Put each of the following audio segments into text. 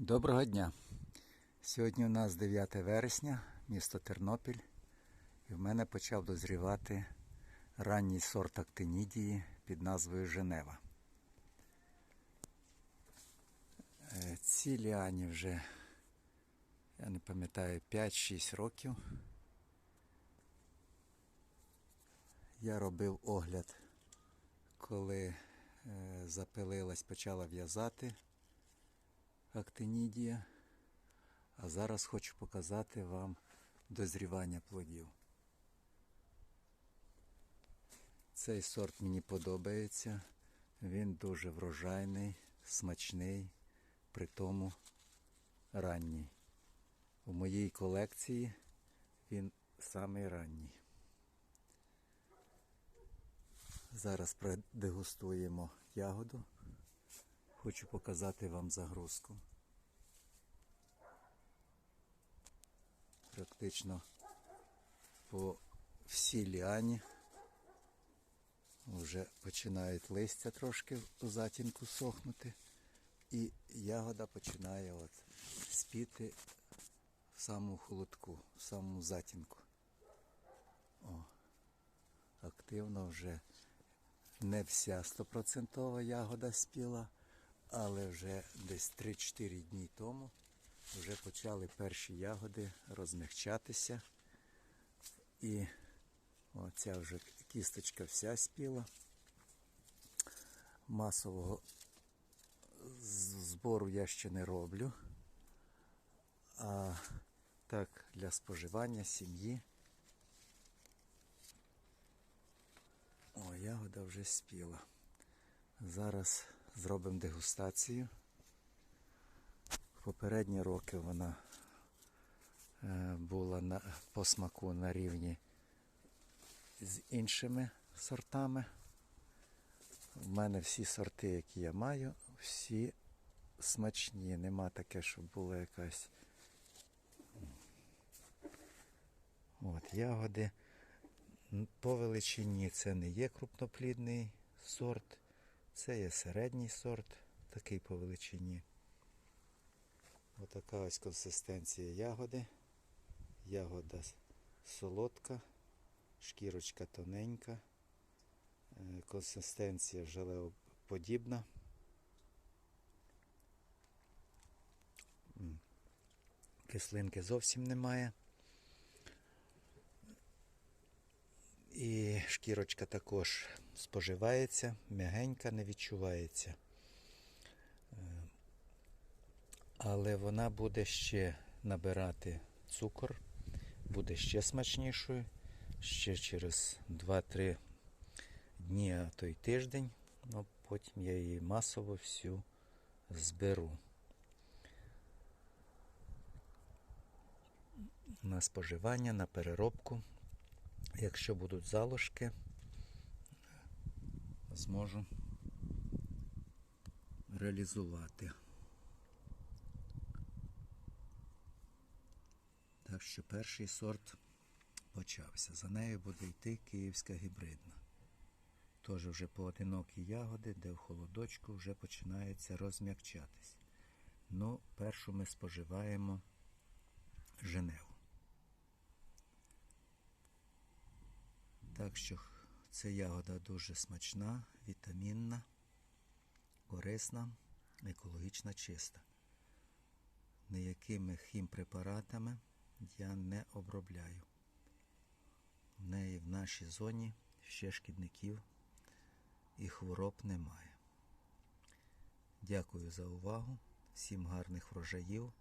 Доброго дня! Сьогодні у нас 9 вересня, місто Тернопіль, і в мене почав дозрівати ранній сорт актинідії під назвою Женева. Е, Цій ліані вже, я не пам'ятаю, 5-6 років. Я робив огляд, коли е, запилилась, почала в'язати актинідія. А зараз хочу показати вам дозрівання плодів. Цей сорт мені подобається. Він дуже врожайний, смачний, при тому ранній. У моїй колекції він самий ранній. Зараз продегустуємо ягоду. Хочу показати вам загрузку. Практично по всій ліані вже починають листя трошки у затінку сохнути. І ягода починає от спіти в самому холодку, в самому затінку. О, активно вже не вся стопроцентова ягода спіла, але вже десь 3-4 дні тому вже почали перші ягоди розмягчатися. І оця вже кісточка вся спіла. Масового збору я ще не роблю. А так для споживання сім'ї. О, ягода вже спіла. Зараз зробимо дегустацію. Попередні роки вона е, була на, по смаку на рівні з іншими сортами. У мене всі сорти, які я маю, всі смачні. Нема таке, щоб була якась. От, ягоди. По величині це не є крупноплідний сорт, це є середній сорт, такий по величині. Отака ось консистенція ягоди. Ягода солодка, шкірочка тоненька, е, консистенція желеоподібна. Кислинки зовсім немає. І шкірочка також споживається, м'ягенька, не відчувається. Але вона буде ще набирати цукор, буде ще смачнішою. Ще через 2-3 дні, а то й тиждень. Ну, потім я її масово всю зберу. На споживання, на переробку. Якщо будуть залишки, зможу реалізувати. Так що перший сорт почався. За нею буде йти київська гібридна. Теж вже поодинокі ягоди, де в холодочку вже починається розм'якчатись. Ну, першу ми споживаємо Женеву. Так що ця ягода дуже смачна, вітамінна, корисна, екологічно чиста. Ніякими хімпрепаратами я не обробляю. В неї в нашій зоні ще шкідників і хвороб немає. Дякую за увагу. Всім гарних врожаїв.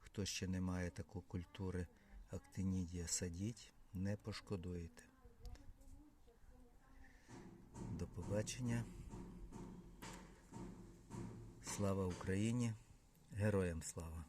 Хто ще не має такої культури актинідія садіть, не пошкодуєте. Побачення. Слава Україні! Героям слава!